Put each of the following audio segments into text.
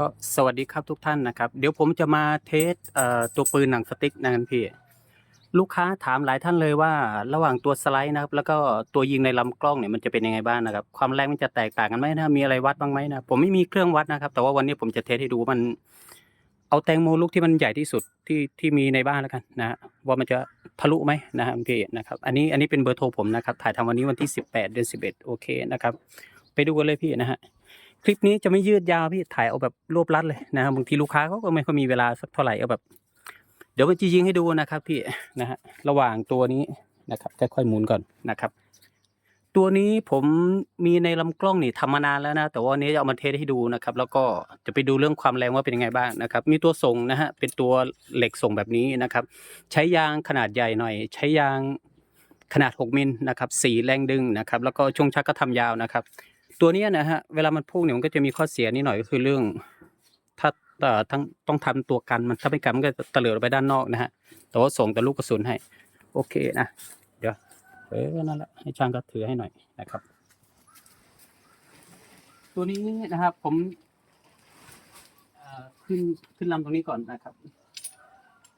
ก็สวัสดีครับทุกท่านนะครับ เดี๋ยวผมจะมาเทสอ่อตัวปืนหนังสติ๊กนะครับพี่ ลูกค้าถามหลายท่านเลยว่าระหว่างตัวสไลด์นะครับ แล้วก็ตัวยิงในลำกล้องเนี่ยมันจะเป็นยังไงบ้างนะครับ ความแรงมันจะแตกต่างกันไหมนะมีอะไรวัดบ้างไหมนะผมไม่มีเครื่องวัดนะครับ แต่ว่าวันนี้ผมจะเทสให้ดูว่ามัน เอาแตงโมลูกที่มันใหญ่ที่สุดที่ที่มีในบ้านแล้วกันนะว่ามันจะทะลุไหมนะครับพี่นะครับ อันนี้อันนี้เป็นเบอร์โทรผมนะครับถ่ายทำวันนี้วันที่ 18 เดือน11 โอเคนะครับ ไปดูกันเลยพี่นะฮะ คลิปนี้จะไม่ยืดยาวพี่ถ่ายเอาแบบรวบรัดเลยนะครับบางทีลูกค้าเขาก็ไม่ค่อยมีเวลาสักเท่าไหร่เอาแบบ เดี๋ยวมันจะยิงให้ดูนะครับพี่นะฮะระหว่างตัวนี้นะครับค่อยๆหมุนก่อนนะครับ ตัวนี้ผมมีในลำกล้องนี่ทำมานานแล้วนะ แต่ว่าวันนี้จะเอามาเทสให้ดูนะครับ แล้วก็จะไปดูเรื่องความแรงว่าเป็นยังไงบ้างนะครับ มีตัวส่งนะฮะเป็นตัวเหล็กส่งแบบนี้นะครับ ใช้ยางขนาดใหญ่หน่อย ใช้ยางขนาด 6 มิลนะครับสีแรงดึงนะครับ แล้วก็ช่วงชักก็ทำยาวนะครับ ตัวเนี้ยนะฮะเวลามันพุ่งเนี่ยมันก็จะมีข้อเสียนิดหน่อยก็คือเรื่อง ถ้าเอ่อทั้งต้องทำตัวกันมันถ้าไม่กันมันก็เตลิดออกไปด้านนอกนะฮะแต่ว่าส่งแต่ลูกกระสุนให้ โอเคนะเดี๋ยวเออนั่นแหละให้ช่างก็ถือให้หน่อยนะครับ ตัวนี้นะครับ ผมขึ้นขึ้นลำตรงนี้ก่อนนะครับ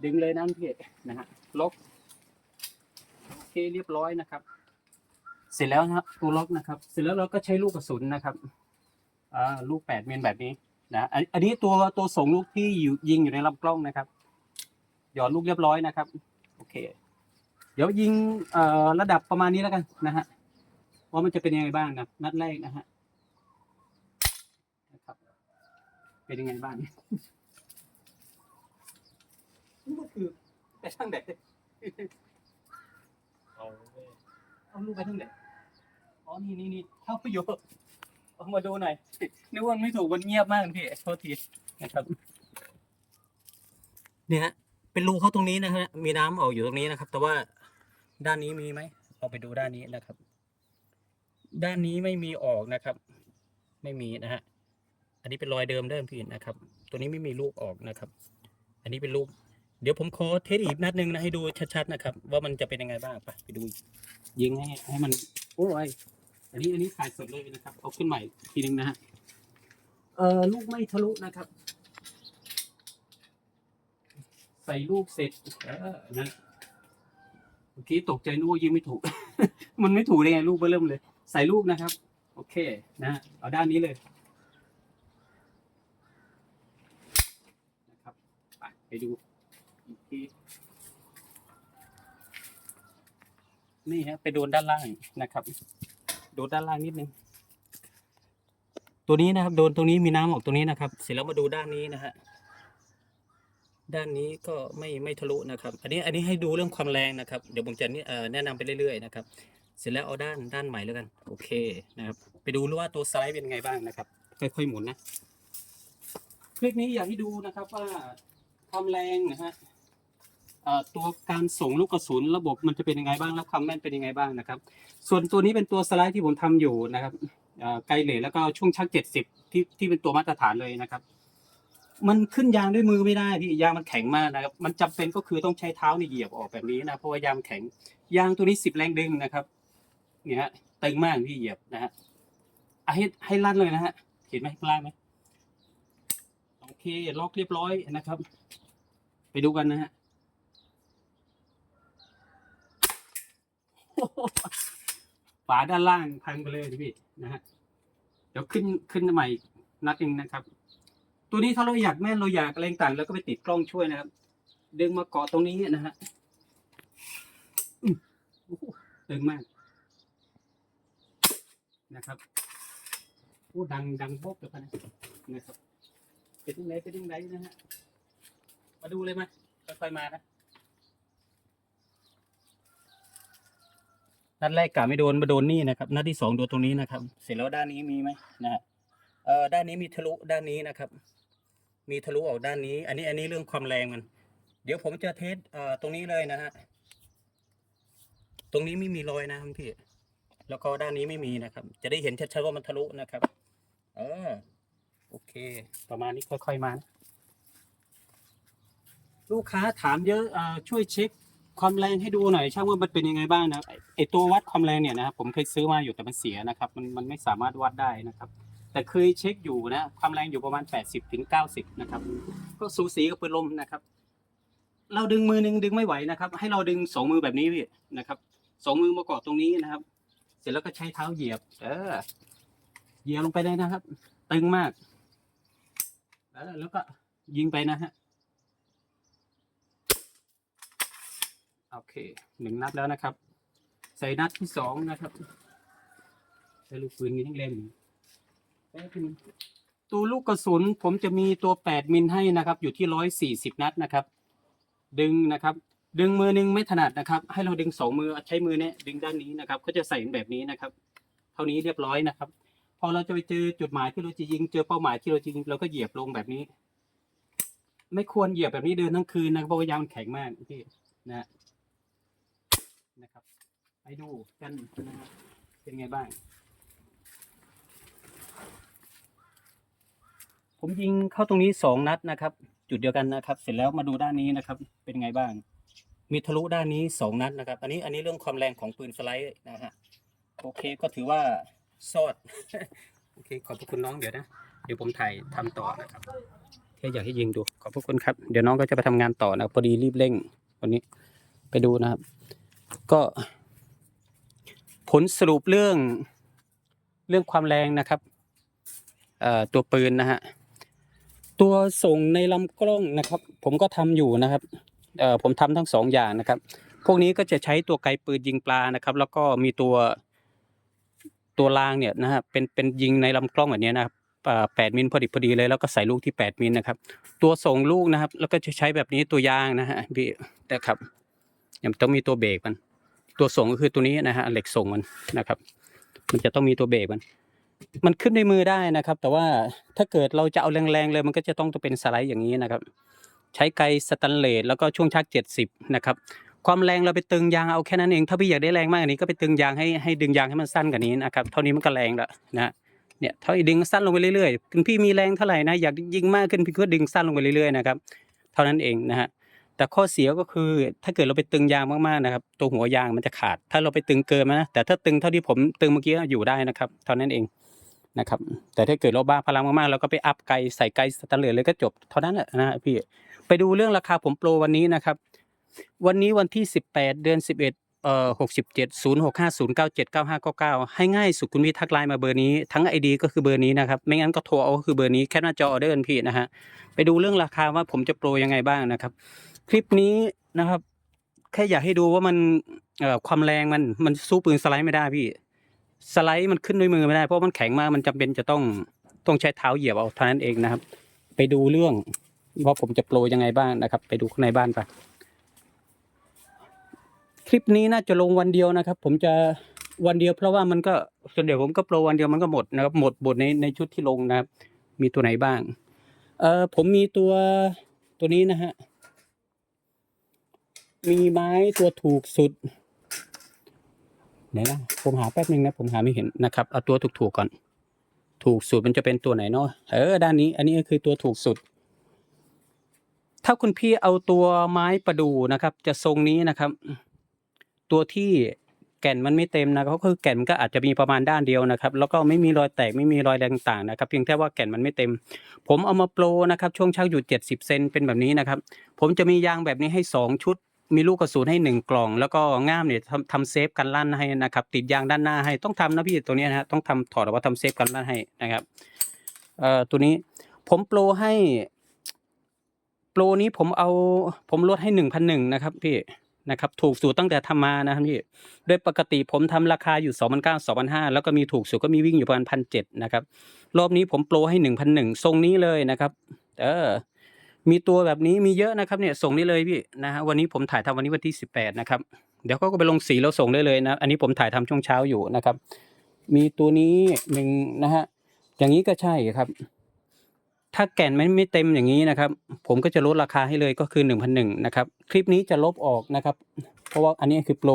ดึงเลยนะพี่นะฮะล็อกโอเคเรียบร้อยนะครับ เสร็จแล้วนะครับตัวล็อกนะครับ เสร็จแล้วเราก็ใช้ลูกกระสุนนะครับอ่าลูกแปดเมนแบบนี้นะอันอันนี้ตัวตัวส่งลูกที่อยู่ยิงอยู่ในลำกล้องนะครับ หยอดลูกเรียบร้อยนะครับโอเค เดี๋ยวยิงเอ่อระดับประมาณนี้แล้วกันนะฮะว่ามันจะเป็นยังไงบ้างนะนัดแรกนะฮะนะครับ เป็นยังไงบ้างนี่ก็คือไปช่างแดดเอาเว้ยเอาลูกไปทั้งไหน อ๋อ นี่นี่นี่เข้าประโยชน์เอามาดูหน่อยนึกว่ามันไม่ถูกมันเงียบมากพี่โทษทีนะครับเนี่ยฮะเป็นรูเข้าตรงนี้นะฮะมีน้ำออกอยู่ตรงนี้นะครับ แต่ว่าด้านนี้มีไหมเอาไปดูด้านนี้นะครับ ด้านนี้ไม่มีออกนะครับ ไม่มีนะฮะอันนี้เป็นรอยเดิมเดิมพี่นะครับ ตัวนี้ไม่มีลูกออกนะครับ อันนี้เป็นลูกเดี๋ยวผมขอเทสอีกนัดหนึ่งนะให้ดูชัดๆนะครับ ว่ามันจะเป็นยังไงบ้างไปไปดูยิงให้ให้มันโอ้ย อันนี้อันนี้ถ่ายสดเลยนะครับ เอาขึ้นใหม่ทีนึงนะฮะ เอ่อลูกไม่ทะลุนะครับ ใส่ลูกเสร็จเออนะเมื่อกี้ตกใจนึกว่ายิงไม่ถูก มันไม่ถูกได้ไงลูกเบอร์เริ่มเลย ใส่ลูกนะครับ โอเคนะฮะเอาด้านนี้เลยนะครับไปไปดูอีกทีนี่ฮะไปโดนด้านล่างนะครับ โดนด้านล่างนิดนึง ตัวนี้นะครับ โดนตรงนี้มีน้ำออกตรงนี้นะครับ เสร็จแล้วมาดูด้านนี้นะฮะ ด้านนี้ก็ไม่ไม่ทะลุนะครับ อันนี้อันนี้ให้ดูเรื่องความแรงนะครับ เดี๋ยวผมจะนี่แนะนำไปเรื่อยๆนะครับ เสร็จแล้วเอาด้านด้านใหม่แล้วกัน โอเคนะครับ ไปดูว่าตัวสไลด์เป็นไงบ้างนะครับ ค่อยๆหมุนนะ คลิปนี้อยากให้ดูนะครับว่าความแรงนะฮะ ตัวการส่งลูกกระสุนระบบมันจะเป็นยังไงบ้างและความแม่นเป็นยังไงบ้างนะครับ ส่วนตัวนี้เป็นตัวสไลด์ที่ผมทำอยู่นะครับไกลเลทแล้วก็ช่วงชักเจ็ดสิบที่ที่เป็นตัวมาตรฐานเลยนะครับ มันขึ้นยางด้วยมือไม่ได้พี่ยางมันแข็งมากนะครับ มันจำเป็นก็คือต้องใช้เท้านี่เหยียบออกแบบนี้นะเพราะว่ายางแข็งยางตัวนี้สิบแรงดึงนะครับเนี่ยฮะตึงมากพี่เหยียบนะฮะอะให้ให้ลั่นเลยนะฮะเห็นไหมข้างล่างไหมโอเคล็อกเรียบร้อยนะครับ ไปดูกันนะฮะ ฝาด้านล่างพังไปเลยพี่นะฮะเดี๋ยวขึ้นขึ้นใหม่อีกนัดหนึ่งนะครับ ตัวนี้ถ้าเราอยากแม่เราอยากอะไรต่างแล้วก็ไปติดกล้องช่วยนะครับ ดึงมาเกาะตรงนี้นะฮะอืมโอ้โหตึงมากนะครับโอ้ดังดังบกเลยนะนะครับเป็นยังไงเป็นยังไงนะฮะมาดูเลยไหมค่อยๆมานะ นัดแรกกะไม่โดนมาโดนนี่นะครับ นัดที่สองโดนตรงนี้นะครับ เสร็จแล้วด้านนี้มีไหมนะฮะเอ่อด้านนี้มีทะลุด้านนี้นะครับ มีทะลุออกด้านนี้ อันนี้อันนี้เรื่องความแรงมันเดี๋ยวผมจะเทสเอ่อตรงนี้เลยนะฮะตรงนี้ไม่มีรอยนะครับพี่แล้วก็ด้านนี้ไม่มีนะครับ จะได้เห็นชัดๆว่ามันทะลุนะครับ เออโอเค ประมาณนี้ค่อยๆมานะลูกค้าถามเยอะเอ่อช่วยเช็ค ความแรงให้ดูหน่อยช่างว่ามันเป็นยังไงบ้างนะไอตัววัดความแรงเนี่ยนะครับผมเคยซื้อมาอยู่แต่มันเสียนะครับ มันมันไม่สามารถวัดได้นะครับ แต่เคยเช็คอยู่นะความแรงอยู่ประมาณ 80ถึง90 นะครับ ก็สูสีกับปืนลมนะครับ เราดึงมือหนึ่งดึงไม่ไหวนะครับ ให้เราดึงสองมือแบบนี้พี่นะครับสองมือมาเกาะตรงนี้นะครับ เสร็จแล้วก็ใช้เท้าเหยียบ เออเหยียบลงไปเลยนะครับ ตึงมาก แล้วก็ยิงไปนะฮะ โอเคหนึ่งนัดแล้วนะครับ ใส่นัดที่สองนะครับใช้ลูกปืนนี้ทั้งเล่มแป๊บนึงตัวลูกกระสุนผมจะมีตัวแปดมิลให้นะครับ อยู่ที่ร้อยสี่สิบนัดนะครับ ดึงนะครับ ดึงมือหนึ่งไม่ถนัดนะครับ ให้เราดึงสองมือใช้มือเนี้ยดึงด้านนี้นะครับ ก็จะใส่แบบนี้นะครับ เท่านี้เรียบร้อยนะครับ พอเราจะไปเจอจุดหมายที่เราจะยิง เจอเป้าหมายที่เราจะยิงเราก็เหยียบลงแบบนี้ ไม่ควรเหยียบแบบนี้เดินทั้งคืนนะเพราะว่ายางมันแข็งมากพี่นะ ไปดูกันนะครับ เป็นไงบ้าง ผมยิงเข้าตรงนี้สองนัดนะครับ จุดเดียวกันนะครับ เสร็จแล้วมาดูด้านนี้นะครับ เป็นไงบ้าง มีทะลุด้านนี้สองนัดนะครับ อันนี้อันนี้เรื่องความแรงของปืนสไลด์นะฮะโอเคก็ถือว่าซอดโอเคขอบคุณน้องเดี๋ยวนะเดี๋ยวผมถ่ายทำต่อนะครับแค่อยากให้ยิงดูขอบพระคุณครับ เดี๋ยวน้องก็จะไปทำงานต่อนะพอดีรีบเร่งวันนี้ไปดูนะครับ ก็ ผลสรุปเรื่องเรื่องความแรงนะครับตัวปืนนะฮะตัวส่งในลำกล้องนะครับ ผมก็ทำอยู่นะครับผมทำทั้งสองอย่างนะครับ พวกนี้ก็จะใช้ตัวไกลปืนยิงปลานะครับ แล้วก็มีตัวตัวรางเนี่ยนะฮะเป็นเป็นยิงในลำกล้องแบบนี้นะครับแปดมิลพอดีพอดีเลยแล้วก็ใส่ลูกที่แปดมิลนะครับ ตัวส่งลูกนะครับ แล้วก็จะใช้แบบนี้ตัวยางนะฮะพี่นะครับยังต้องมีตัวเบรกมัน ตัวส่งก็คือตัวนี้นะฮะเหล็กส่งมันนะครับ มันจะต้องมีตัวเบรกมัน มันขึ้นในมือได้นะครับ แต่ว่าถ้าเกิดเราจะเอาแรงๆเลย มันก็จะต้องเป็นสไลด์อย่างนี้นะครับ ใช้ไกสแตันเลสแล้วก็ช่วงชักเจ็ดสิบนะครับ ความแรงเราไปตึงยางเอาแค่นั้นเองถ้าพี่อยากได้แรงมากกว่านี้ก็ไปตึงยางให้ให้ดึงยางให้มันสั้นกว่านี้นะครับเท่านี้มันก็แรงแล้วนะเนี่ยเท่าดึงสั้นลงไปเรื่อยๆคุณพี่มีแรงเท่าไหร่นะอยากยิงมากขึ้นพี่ก็ดึงสั้นลงไปเรื่อยๆนะครับเท่านั้นเองนะฮะ แต่ข้อเสียก็คือถ้าเกิดเราไปตึงยางมากๆนะครับ ตัวหัวยางมันจะขาด ถ้าเราไปตึงเกินมานะแต่ถ้าตึงเท่าที่ผมตึงเมื่อกี้อยู่ได้นะครับเท่านั้นเองนะครับ แต่ถ้าเกิดเราบ้าพลังมากๆเราก็ไปอัพไกลใส่ไกลสแตนเลสเลยก็จบเท่านั้นแหละนะฮะพี่ไปดูเรื่องราคาผมโปรวันนี้นะครับ วันนี้วันที่ 18 เดือน 11เอ่อ67 065 097 9599 ให้ง่ายสุดคุณพี่ทักไลน์มาเบอร์นี้ทั้ง ID ก็คือเบอร์นี้นะครับ ไม่งั้นก็โทรเอาก็คือเบอร์นี้แค่หน้าจอออเดอร์พี่นะฮะไปดูเรื่องราคาว่าผมจะโปรยังไงบ้างนะครับ คลิปนี้นะครับ แค่อยากให้ดูว่ามันความแรงมันมันสู้ปืนสไลด์ไม่ได้พี่ สไลด์มันขึ้นด้วยมือไม่ได้เพราะมันแข็งมากมันจำเป็นจะต้องต้องใช้เท้าเหยียบเอาเท่านั้นเองนะครับ ไปดูเรื่องว่าผมจะโปรยังไงบ้างนะครับ ไปดูข้างในบ้านไปคลิปนี้น่าจะลงวันเดียวนะครับ ผมจะวันเดียวเพราะว่ามันก็ส่วนเดียวผมก็โปรวันเดียวมันก็หมดนะครับ หมดบทในในชุดที่ลงนะครับ มีตัวไหนบ้าง เออผมมีตัวตัวนี้นะฮะ มีไม้ตัวถูกสุดไหนนะผมหาแป๊บนึงนะ ผมหาไม่เห็นนะครับ เอาตัวถูกๆก่อน ถูกสุดมันจะเป็นตัวไหนเนาะเออด้านนี้ อันนี้ก็คือตัวถูกสุด ถ้าคุณพี่เอาตัวไม้ประดู่นะครับ จะทรงนี้นะครับ ตัวที่แก่นมันไม่เต็มนะครับก็คือแก่นมันก็อาจจะมีประมาณด้านเดียวนะครับ แล้วก็ไม่มีรอยแตกไม่มีรอยแดงต่างนะครับ เพียงแค่ว่าแก่นมันไม่เต็ม ผมเอามาโปรนะครับ ช่วงชักอยู่ 70 เซนเป็นแบบนี้นะครับ ผมจะมียางแบบนี้ให้สองชุด มีลูกกระสุนให้หนึ่งกล่อง แล้วก็ง่ามเนี่ยทำทำเซฟกันลั่นให้นะครับ ติดยางด้านหน้าให้ต้องทำนะพี่ตัวนี้นะฮะต้องทำถอดออกมาทำเซฟกันลั่นให้นะครับเอ่อตัวนี้ผมโปรให้โปรนี้ผมเอาผมลดให้หนึ่งพันหนึ่งนะครับพี่นะครับถูกสุดตั้งแต่ทำมานะครับพี่โดยปกติผมทำราคาอยู่สองพันเก้าสองพันห้าแล้วก็มีถูกสุดก็มีวิ่งอยู่ประมาณพันเจ็ดนะครับ รอบนี้ผมโปรให้หนึ่งพันหนึ่งทรงนี้เลยนะครับ เออ มีตัวแบบนี้มีเยอะนะครับเนี่ยส่งได้เลยพี่นะฮะวันนี้ผมถ่ายทำวันนี้วันที่สิบแปดนะครับ เดี๋ยวเขาก็ไปลงสีแล้วส่งได้เลยนะ อันนี้ผมถ่ายทำช่วงเช้าอยู่นะครับ มีตัวนี้หนึ่งนะฮะอย่างนี้ก็ใช่ครับ ถ้าแก่นไม่ไม่เต็มอย่างนี้นะครับ ผมก็จะลดราคาให้เลยก็คือหนึ่งพันหนึ่งนะครับคลิปนี้จะลบออกนะครับ เพราะว่าอันนี้คือโปร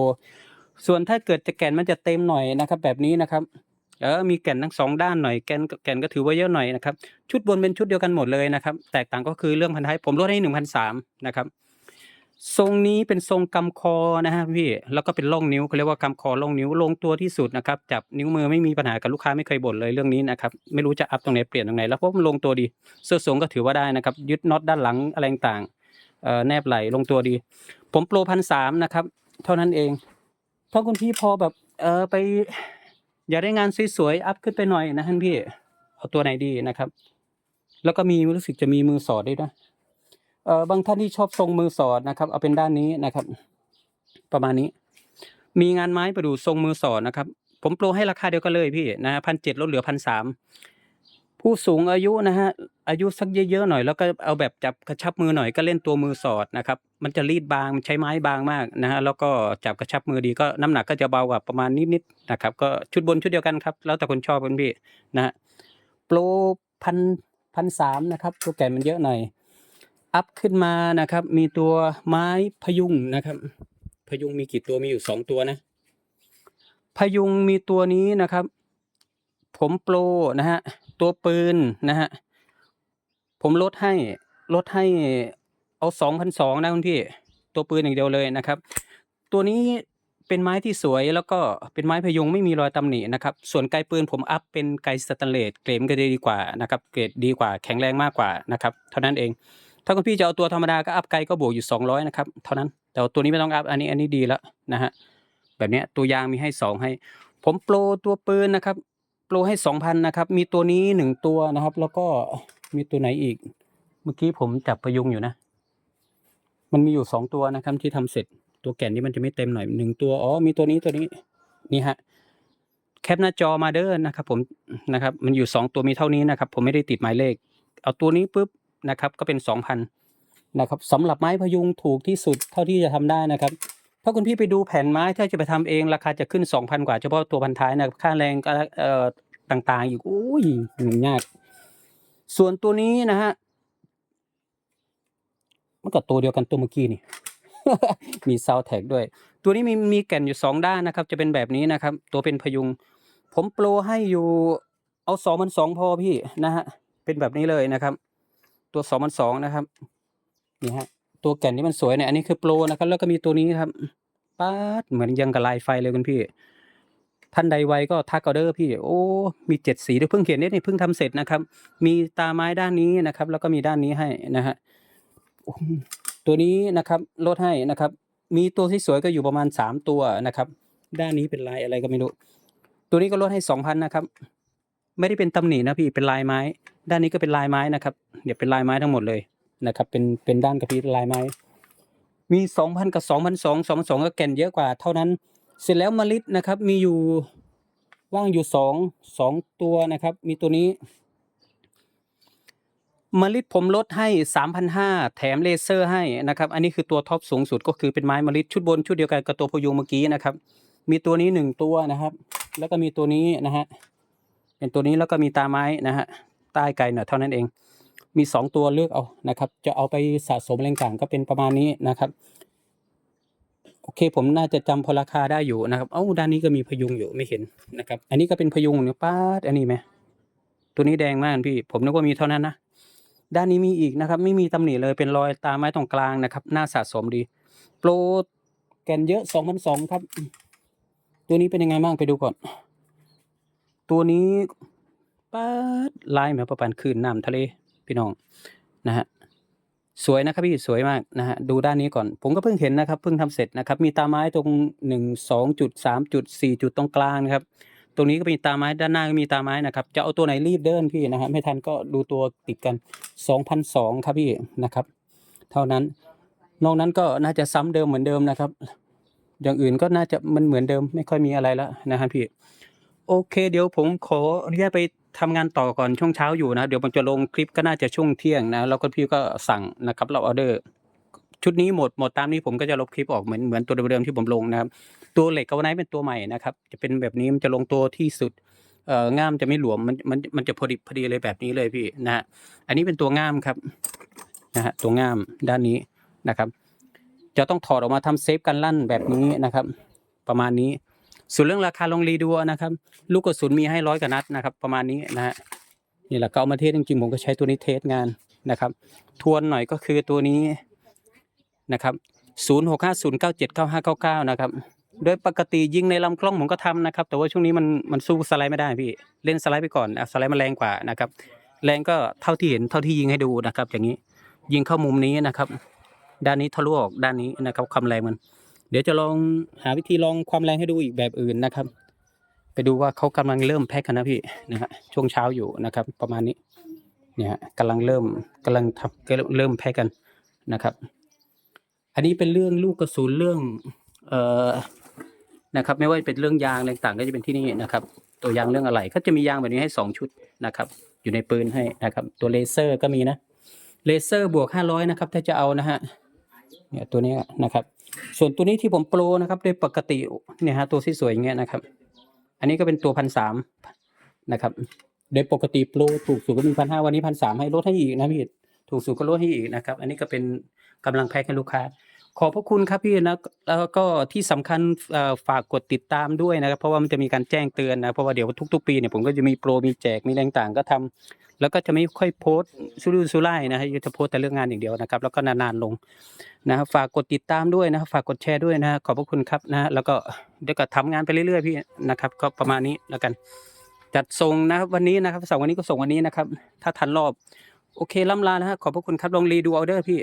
ส่วนถ้าเกิดจะแก่นมันจะเต็มหน่อยนะครับ แบบนี้นะครับ เออมีแก่นทั้งสองด้านหน่อยแก่นแก่นก็ถือว่าเยอะหน่อยนะครับ ชุดบนเป็นชุดเดียวกันหมดเลยนะครับ แตกต่างก็คือเรื่องพันท้ายผมลดให้หนึ่งพันสามนะครับทรงนี้เป็นทรงกำคอนะฮะพี่แล้วก็เป็นร่องนิ้วเขาเรียกว่ากำคอร่องนิ้วลงตัวที่สุดนะครับจับนิ้วมือไม่มีปัญหากับลูกค้าไม่เคยบ่นเลยเรื่องนี้นะครับไม่รู้จะอัพตรงไหนเปลี่ยนตรงไหนแล้วเพราะมันลงตัวดีเสื้อสูงก็ถือว่าได้นะครับยึดน็อตด้านหลังอะไรต่างเอ่อแนบไหลลงตัวดี ผมโปรพันสามนะครับ เท่านั้นเองถ้าคุณพี่พอแบบเออไป อยากได้งานสวยๆอัพขึ้นไปหน่อยนะท่านพี่ เอาตัวไหนดีนะครับ แล้วก็มีรู้สึกจะมีมือสอดด้วยนะเอ่อบางท่านที่ชอบทรงมือสอดนะครับ เอาเป็นด้านนี้นะครับ ประมาณนี้ มีงานไม้ประดู่ทรงมือสอดนะครับ ผมโปรให้ราคาเดียวกันเลยพี่นะพันเจ็ดลดเหลือพันสาม ผู้สูงอายุนะฮะอายุสักเยอะๆหน่อย แล้วก็เอาแบบจับกระชับมือหน่อยก็เล่นตัวมือสอดนะครับมันจะรีดบางใช้ไม้บางมากนะฮะแล้วก็จับกระชับมือดีก็น้ำหนักก็จะเบากว่าประมาณนิดๆนะครับก็ชุดบนชุดเดียวกันครับ แล้วแต่คนชอบคุณพี่นะฮะโปรพันพันสามนะครับตัวแก่มันเยอะหน่อยอัพขึ้นมานะครับ มีตัวไม้พยุงนะครับ พยุงมีกี่ตัวมีอยู่สองตัวนะพยุงมีตัวนี้นะครับ ผมโปรนะฮะ ตัวปืนนะฮะ ผมลดให้ลดให้เอาสองพันสองนะคุณพี่ ตัวปืนอย่างเดียวเลยนะครับ ตัวนี้เป็นไม้ที่สวยแล้วก็เป็นไม้พยุงไม่มีรอยตำหนินะครับ ส่วนไกปืนผมอัพเป็นไกสแตนเลสเกรมก็ดีกว่านะครับ เกรดดีกว่าแข็งแรงมากกว่านะครับ เท่านั้นเอง ถ้าคุณพี่จะเอาตัวธรรมดาก็อัพไกก็บวกอยู่สองร้อยนะครับ เท่านั้น แต่ว่าตัวนี้ไม่ต้องอัพอันนี้อันนี้ดีแล้วนะฮะ แบบนี้ตัวยางมีให้สองให้ ผมโปรตัวปืนนะครับ โปรให้สองพันนะครับ มีตัวนี้หนึ่งตัวนะครับ แล้วก็มีตัวไหนอีก เมื่อกี้ผมจับประยุงอยู่นะ มันมีอยู่สองตัวนะครับที่ทำเสร็จ ตัวแก่นนี่มันจะไม่เต็มหน่อยหนึ่งตัว อ๋อ มีตัวนี้ตัวนี้ นี่ฮะ แคปหน้าจอมาเด้อนะครับ ผม นะครับ มันอยู่สองตัวมีเท่านี้นะครับ ผมไม่ได้ติดหมายเลข เอาตัวนี้ปุ๊บนะครับ ก็เป็นสองพันนะครับสำหรับไม้พยุงถูกที่สุดเท่าที่จะทำได้นะครับ ถ้าคุณพี่ไปดูแผ่นไม้ถ้าจะไปทำเองราคาจะขึ้นสองพันกว่าเฉพาะตัวพันท้ายนะค่าแรงเอ่อต่าง ๆ อีกอุ้ยยุ่งยาก ส่วนตัวนี้นะฮะมันก็ตัวเดียวกันตัวเมื่อกี้นี่ มีซาวแท็กด้วย ตัวนี้มีมีแก่นอยู่สองด้านนะครับ จะเป็นแบบนี้นะครับ ตัวเป็นพยุง ผมโปรให้อยู่เอาสองพันสองพอพี่นะฮะเป็นแบบนี้เลยนะครับ ตัวสองพันสองนะครับนี่ฮะ ตัวแก่นที่มันสวยเนี่ยอันนี้คือโปรนะครับ แล้วก็มีตัวนี้ครับป๊าดเหมือนยังกับลายไฟเลยคุณพี่ท่านใดไวก็ทักเอาเดอร์พี่โอ้มีเจ็ดสีด้วยเพิ่งเขียนเนี่ยนี่เพิ่งทำเสร็จนะครับ มีตาไม้ด้านนี้นะครับ แล้วก็มีด้านนี้ให้นะฮะตัวนี้นะครับลดให้นะครับ มีตัวที่สวยก็อยู่ประมาณสามตัวนะครับ ด้านนี้เป็นลายอะไรก็ไม่รู้ตัวนี้ก็ลดให้สองพันนะครับ ไม่ได้เป็นตำหนินะพี่เป็นลายไม้ ด้านนี้ก็เป็นลายไม้นะครับเดี๋ยวเป็นลายไม้ทั้งหมดเลย นะครับ เป็นเป็นด้านกระพริบลายไม้ มีสองพันกับสองพันสองสองพันสองก็แก่นเยอะกว่า เท่านั้น เสร็จแล้วมลินะครับ มีอยู่ว่างอยู่สองสองตัวนะครับ มีตัวนี้มลิผมลดให้สามพันห้าแถมเลเซอร์ให้นะครับ อันนี้คือตัวท็อปสูงสุดก็คือเป็นไม้มลิชุดบนชุดเดียวกันกับตัวพยุงเมื่อกี้นะครับ มีตัวนี้หนึ่งตัวนะครับ แล้วก็มีตัวนี้นะฮะเป็นตัวนี้แล้วก็มีตาไม้นะฮะใต้ไกลหน่อยเท่านั้นเอง มีสองตัวเลือกเอานะครับ จะเอาไปสะสมอะไรต่างก็เป็นประมาณนี้นะครับ โอเคผมน่าจะจำพอราคาได้อยู่นะครับเอ้าด้านนี้ก็มีพยุงอยู่ไม่เห็นนะครับ อันนี้ก็เป็นพยุงเนี่ยป้าดอันนี้ไหมตัวนี้แดงมากพี่ ผมนึกว่ามีเท่านั้นนะด้านนี้มีอีกนะครับ ไม่มีตำหนิเลยเป็นรอยตาไม้ตรงกลางนะครับน่าสะสมดี โปรแกนเยอะสองพันสองครับ ตัวนี้เป็นยังไงบ้างไปดูก่อน ตัวนี้ป้าดลายเหมือนประปันคืนน้ำทะเล พี่น้องนะฮะสวยนะครับพี่สวยมากนะฮะดูด้านนี้ก่อน ผมก็เพิ่งเห็นนะครับเพิ่งทำเสร็จนะครับ มีตาไม้ตรงหนึ่งสองจุดสามจุดสี่จุดตรงกลางนะครับ ตรงนี้ก็มีตาไม้ด้านหน้าก็มีตาไม้นะครับ จะเอาตัวไหนรีบเดินพี่นะฮะไม่ทันก็ดูตัวติดกันสองพันสองครับพี่นะครับ เท่านั้น นอกนั้นก็น่าจะซ้ำเดิมเหมือนเดิมนะครับ อย่างอื่นก็น่าจะมันเหมือนเดิมไม่ค่อยมีอะไรแล้วนะฮะพี่ โอเค เดี๋ยวผมขออนุญาตไป ทำงานต่อก่อนช่วงเช้าอยู่นะเดี๋ยวผมจะลงคลิปก็น่าจะช่วงเที่ยงนะแล้วก็พี่ก็สั่งนะครับเราออเดอร์ชุดนี้หมดหมดตามนี้ผมก็จะลบคลิปออกเหมือนเหมือนตัวเดิมๆที่ผมลงนะครับ ตัวเหล็กกาวไนท์เป็นตัวใหม่นะครับ จะเป็นแบบนี้มันจะลงตัวที่สุดเอ่อง่ามจะไม่หลวมมันมันมันจะพอดีพอดีเลยแบบนี้เลยพี่นะฮะอันนี้เป็นตัวง่ามครับนะฮะตัวง่ามด้านนี้นะครับ จะต้องถอดออกมาทำเซฟกันลั่นแบบนี้นะครับ ประมาณนี้ ส่วนเรื่องราคาลองรีดูนะครับ ลูกกระสุนมีให้ร้อยกว่านัดนะครับ ประมาณนี้นะฮะนี่แหละก็เอามาเทสจริงๆผมก็ใช้ตัวนี้เทสงานนะครับ ทวนหน่อยก็คือตัวนี้นะครับ0650979599นะครับโดยปกติยิงในลำกล้องผมก็ทำนะครับ แต่ว่าช่วงนี้มันมันสู้สไลด์ไม่ได้พี่เล่นสไลด์ไปก่อนสไลด์มันแรงกว่านะครับ แรงก็เท่าที่เห็นเท่าที่ยิงให้ดูนะครับ อย่างนี้ยิงเข้ามุมนี้นะครับ ด้านนี้ทะลุออกด้านนี้นะครับความแรงมัน เดี๋ยวจะลองหาวิธีลองความแรงให้ดูอีกแบบอื่นนะครับ ไปดูว่าเขากำลังเริ่มแพ็กกันนะพี่นะฮะช่วงเช้าอยู่นะครับ ประมาณนี้ เนี่ยกำลังเริ่มกำลังทำเริ่มแพ็กกันนะครับ อันนี้เป็นเรื่องลูกกระสุนเรื่องเอ่อนะครับ ไม่ว่าเป็นเรื่องยางอะไรต่างก็จะเป็นที่นี่นะครับ ตัวยางเรื่องอะไรก็จะมียางแบบนี้ให้สองชุดนะครับ อยู่ในปืนให้นะครับ ตัวเลเซอร์ก็มีนะเลเซอร์บวกห้าร้อยนะครับถ้าจะเอานะฮะ เนี่ยตัวนี้นะครับ ส่วนตัวนี้ที่ผมโปรนะครับโดยปกติเนี่ยฮะตัวที่สวยอย่างเงี้ยนะครับ อันนี้ก็เป็นตัวพันสามนะครับโดยปกติโปรถูกสุดก็มีพันห้าวันนี้พันสามให้ลดให้อีกนะพี่ถูกสุดก็ลดให้อีกนะครับ อันนี้ก็เป็นกำลังแพ็คให้ลูกค้า ขอบพระคุณครับพี่นะแล้วก็ที่สำคัญฝากกดติดตามด้วยนะครับ เพราะว่ามันจะมีการแจ้งเตือนนะเพราะว่าเดี๋ยวทุก ๆ ปีเนี่ยผมก็จะมีโปรมีแจกมีแรงต่างๆก็ทำแล้วก็จะไม่ค่อยโพสต์สุรุ่ยสุร่ายนะฮะจะโพสต์แต่เรื่องงานอย่างเดียวนะครับ แล้วก็นานๆลงนะฝากกดติดตามด้วยนะฝากกดแชร์ด้วยนะขอบพระคุณครับนะแล้วก็เดี๋ยวก็ทำงานไปเรื่อยๆพี่นะครับ ก็ประมาณนี้แล้วกัน จัดส่งนะครับวันนี้นะครับสองวันนี้ก็ส่งวันนี้นะครับ ถ้าทันรอบโอเคล่ำลานะฮะขอบพระคุณครับลองรีดูเอเดอร์พี่